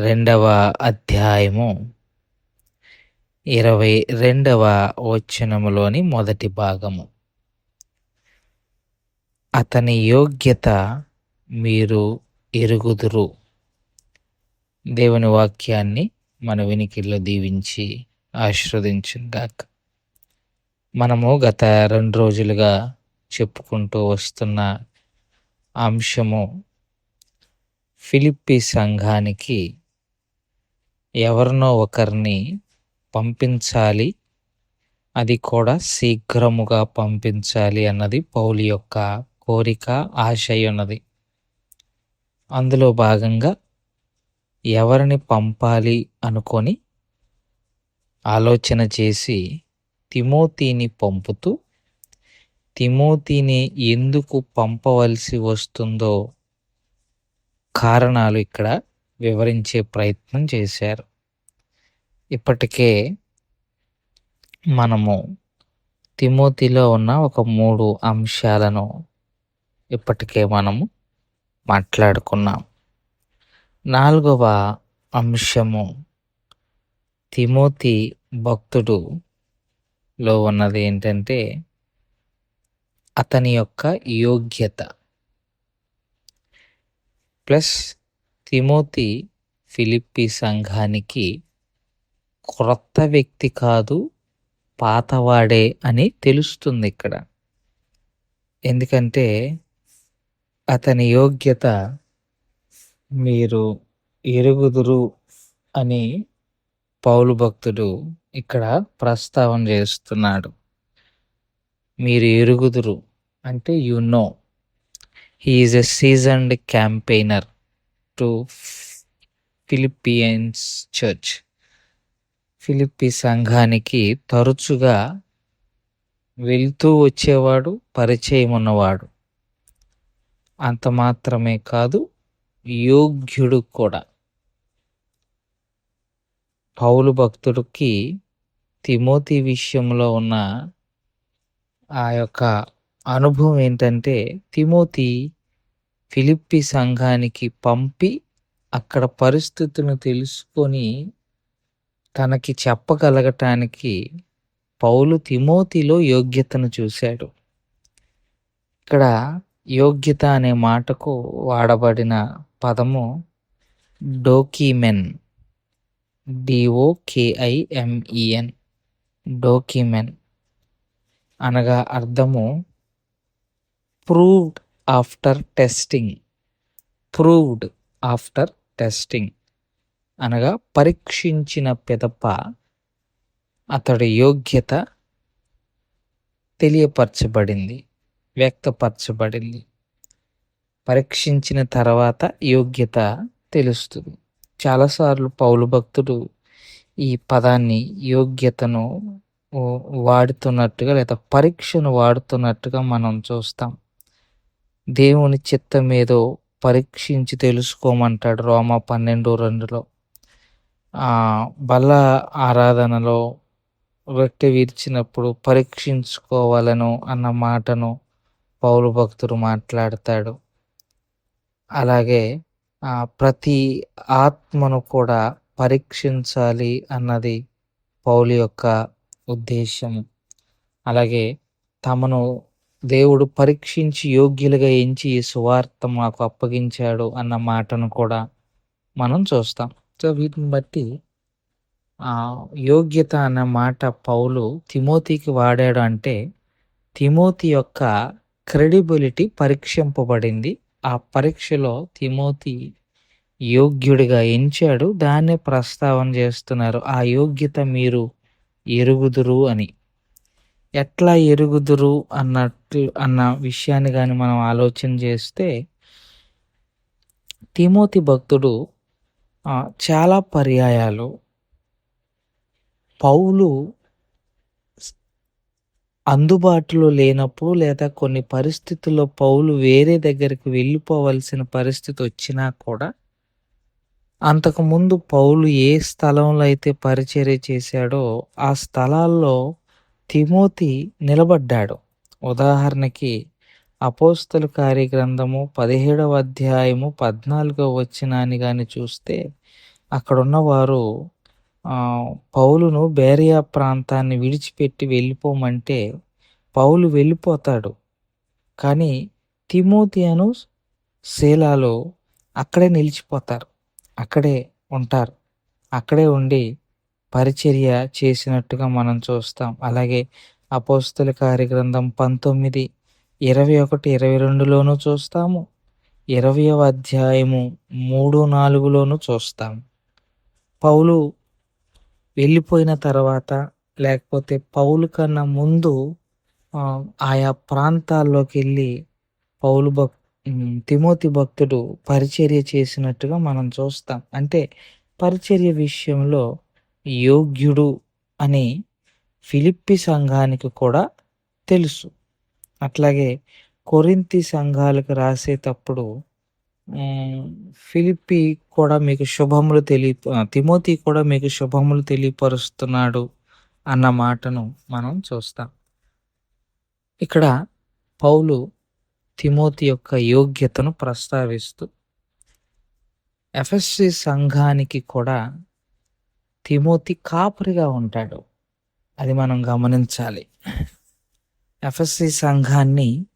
రెండవ అధ్యాయము ఇరవై రెండవ వచనములోని మొదటి భాగము. అతని యోగ్యత మీరు ఎరుగుదురు. దేవుని వాక్యాన్ని మన వినికిల్లో దీవించి ఆశీర్వదించుగాక మనము గత రెండు రోజులుగా చెప్పుకుంటూ వస్తున్న అంశము ఫిలిప్పి సంఘానికి ఎవరినో ఒకరిని పంపించాలి. అది కూడా శీఘ్రముగా పంపించాలి అన్నది పౌలి యొక్క కోరిక ఆశ ఉన్నది. అందులో భాగంగా ఎవరిని పంపాలి అనుకొని ఆలోచన చేసి తిమోతిని పంపుతూ తిమోతిని ఎందుకు పంపవలసి వస్తుందో కారణాలు ఇక్కడ వివరించే ప్రయత్నం చేశారు. ఇప్పటికే మనము తిమోతిలో ఉన్న ఒక మూడు అంశాలను ఇప్పటికే మనము మాట్లాడుకున్నాం. నాలుగవ అంశము తిమోతి భక్తుడులో ఉన్నది ఏంటంటే అతని యొక్క యోగ్యత. ప్లస్ తిమోతి ఫిలిప్పి సంఘానికి క్రొత్త వ్యక్తి కాదు పాతవాడే అని తెలుస్తుంది ఇక్కడ. ఎందుకంటే అతని యోగ్యత మీరు ఎరుగుదురు అని పౌలు భక్తుడు ఇక్కడ ప్రస్తావన చేస్తున్నాడు. మీరు ఎరుగుదురు అంటే you know he's a seasoned campaigner to Philippians church Philippi సంఘానికి తరచుగా వెళ్తూ వచ్చేవాడు పరిచయం ఉన్నవాడు. అంత మాత్రమే కాదు యోగ్యుడు కూడా. పౌలు భక్తుడికి తిమోతి విషయంలో ఉన్న ఆ యొక్క అనుభవం ఏంటంటే తిమోతి ఫిలిప్పి సంఘానికి పంపి అక్కడ పరిస్థితులను తెలుసుకొని తనకి చెప్పగలగటానికి పౌలు తిమోతిలో యోగ్యతను చూశాడు. ఇక్కడ యోగ్యత అనే మాటకు వాడబడిన పదము డోకీమెన్. డిఓకేఐఎంఈఎన్. డోకీమెన్. అనగా అర్థము proved after testing. Proved after testing. అనగా పరీక్షించిన పిదప అతడి యోగ్యత తెలియపరచబడింది వ్యక్తపరచబడింది. పరీక్షించిన తర్వాత యోగ్యత తెలుస్తుంది. చాలాసార్లు పౌలు భక్తుడు ఈ పదాన్ని యోగ్యతను వాడుతున్నట్టుగా లేదా పరీక్షను వాడుతున్నట్టుగా మనం చూస్తాం. దేవుని చిత్తం ఏదో పరీక్షించి తెలుసుకోమంటాడు రోమ పన్నెండు రెండులో. బల ఆరాధనలో రొట్టె విరిచినప్పుడు పరీక్షించుకోవాలను అన్న మాటను పౌలు భక్తుడు మాట్లాడతాడు. అలాగే ప్రతి ఆత్మను కూడా పరీక్షించాలి అన్నది పౌలు యొక్క ఉద్దేశం అలాగే తమను దేవుడు పరీక్షించి యోగ్యులుగా ఎంచి ఈ సువార్త మాకు అప్పగించాడు అన్న మాటను కూడా మనం చూస్తాం. సో వీటిని బట్టి యోగ్యత అన్న మాట పౌలు తిమోతికి వాడాడు అంటే తిమోతి యొక్క క్రెడిబిలిటీ పరీక్షింపబడింది. ఆ పరీక్షలో తిమోతి యోగ్యుడిగా ఎంచాడు. దాన్నే ప్రస్తావన చేస్తున్నారు ఆ యోగ్యత మీరు ఎరుగుదురు అని. ఎట్లా ఎరుగుదురు అన్నట్టు అన్న విషయాన్ని కానీ మనం ఆలోచన చేస్తే తిమోతి భక్తుడు చాలా పర్యాయాలు. పౌలు అందుబాటులో లేనప్పుడు లేదా కొన్ని పరిస్థితుల్లో పౌలు వేరే దగ్గరికి వెళ్ళిపోవలసిన పరిస్థితి వచ్చినా కూడా అంతకుముందు పౌలు ఏ స్థలంలో అయితే పరిచర్య చేశాడో ఆ స్థలాల్లో తిమోతి నిలబడ్డాడు. ఉదాహరణకి అపోస్తల కార్యగ్రంథము పదిహేడవ అధ్యాయము పద్నాలుగవ వచ్చినాన్ని కానీ చూస్తే అక్కడున్న వారు పౌలును బేరియా ప్రాంతాన్ని విడిచిపెట్టి వెళ్ళిపోమంటే పౌలు వెళ్ళిపోతాడు. కానీ తిమోతియను శీలాలు అక్కడే నిలిచిపోతారు. అక్కడే ఉంటారు. అక్కడే ఉండి పరిచర్య చేసినట్టుగా మనం చూస్తాం. అలాగే అపోస్తుల కార్యగ్రంథం పంతొమ్మిది ఇరవై ఒకటి ఇరవై రెండులోనూ చూస్తాము. ఇరవయవ అధ్యాయము మూడు నాలుగులోనూ చూస్తాం పౌలు వెళ్ళిపోయిన తర్వాత లేకపోతే పౌలు కన్నా ముందు ఆయా ప్రాంతాల్లోకి వెళ్ళి పౌలు భక్ తిమోతి భక్తుడు పరిచర్య చేసినట్టుగా మనం చూస్తాం. అంటే పరిచర్య విషయంలో యోగ్యుడు అని ఫిలిప్పి సంఘానికి కూడా తెలుసు. అట్లాగే కొరింతి సంఘాలకు రాసేటప్పుడు ఫిలిప్పి కూడా మీకు శుభములు తెలియ తిమోతి కూడా మీకు శుభములు తెలియపరుస్తున్నాడు అన్న మాటను మనం చూస్తాం. ఇక్కడ పౌలు తిమోతి యొక్క యోగ్యతను ప్రస్తావిస్తూ ఎఫ్ఎస్సి సంఘానికి కూడా తిమోతి కాపరిగా ఉంటాడు. అది మనం గమనించాలి. ఎఫ్ఎస్సి సంఘాన్ని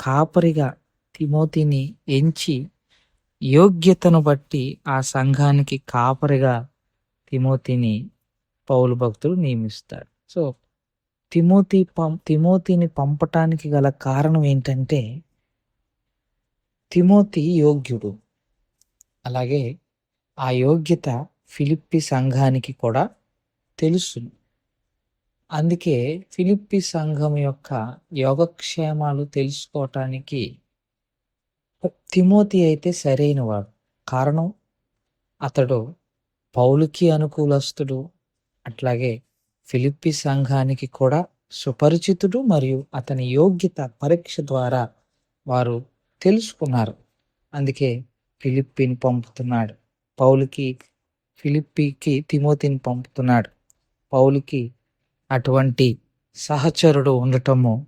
కాపరిగా తిమోతిని ఎంచి యోగ్యతను బట్టి ఆ సంఘానికి కాపరిగా తిమోతిని పౌలు భక్తుడు నియమిస్తాడు. సో తిమోతి పం తిమోతిని పంపటానికి గల కారణం ఏంటంటే తిమోతి యోగ్యుడు. అలాగే ఆ యోగ్యత ఫిలిప్పి సంఘానికి కూడా తెలుసు అందుకే ఫిలిప్పి సంఘం యొక్క యోగక్షేమాలు తెలుసుకోవటానికి తిమోతి అయితే సరైనవాడు. కారణం? అతడు పౌలుకి అనుకూలస్తుడు. అట్లాగే ఫిలిప్పి సంఘానికి కూడా సుపరిచితుడు మరియు అతని యోగ్యత పరీక్ష ద్వారా వారు తెలుసుకున్నారు. అందుకే ఫిలిప్పిని పంపుతున్నాడు. పౌలుకి ఫిలిప్పికి తిమోతిని పంపుతున్నాడు. పౌలుకి అటువంటి సహచరుడు ఉండటము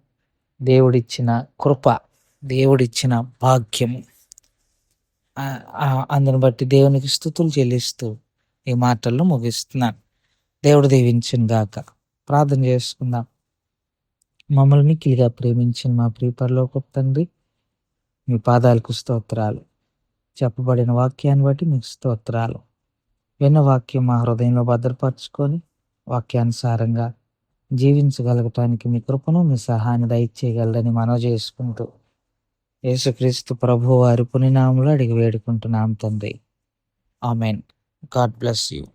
దేవుడిచ్చిన కృప దేవుడిచ్చిన భాగ్యము. అందుని బట్టి దేవునికి స్థుతులు చెల్లిస్తూ ఈ మాటలను ముగిస్తున్నాను. దేవుడు దీవించిన గాక. ప్రార్థన చేసుకుందాం. మమ్మల్ని మిక్కిలిగా ప్రేమించిన మా ప్రియపరలోక తండ్రి మీ పాదాలకు స్తోత్రాలు. చెప్పబడిన వాక్యాన్ని బట్టి మీకు స్తోత్రాలు. విన్న వాక్యం మా హృదయంలో భద్రపరచుకొని వాక్యానుసారంగా జీవించగలగటానికి మీ కృపను మీ సహాయాన్ని దయచేయగలరని మనవి చేసుకుంటూ యేసుక్రీస్తు ప్రభు వారి పునినాములు అడిగి వేడుకుంటున్నాం తండ్రి. ఆమెన్. God bless you.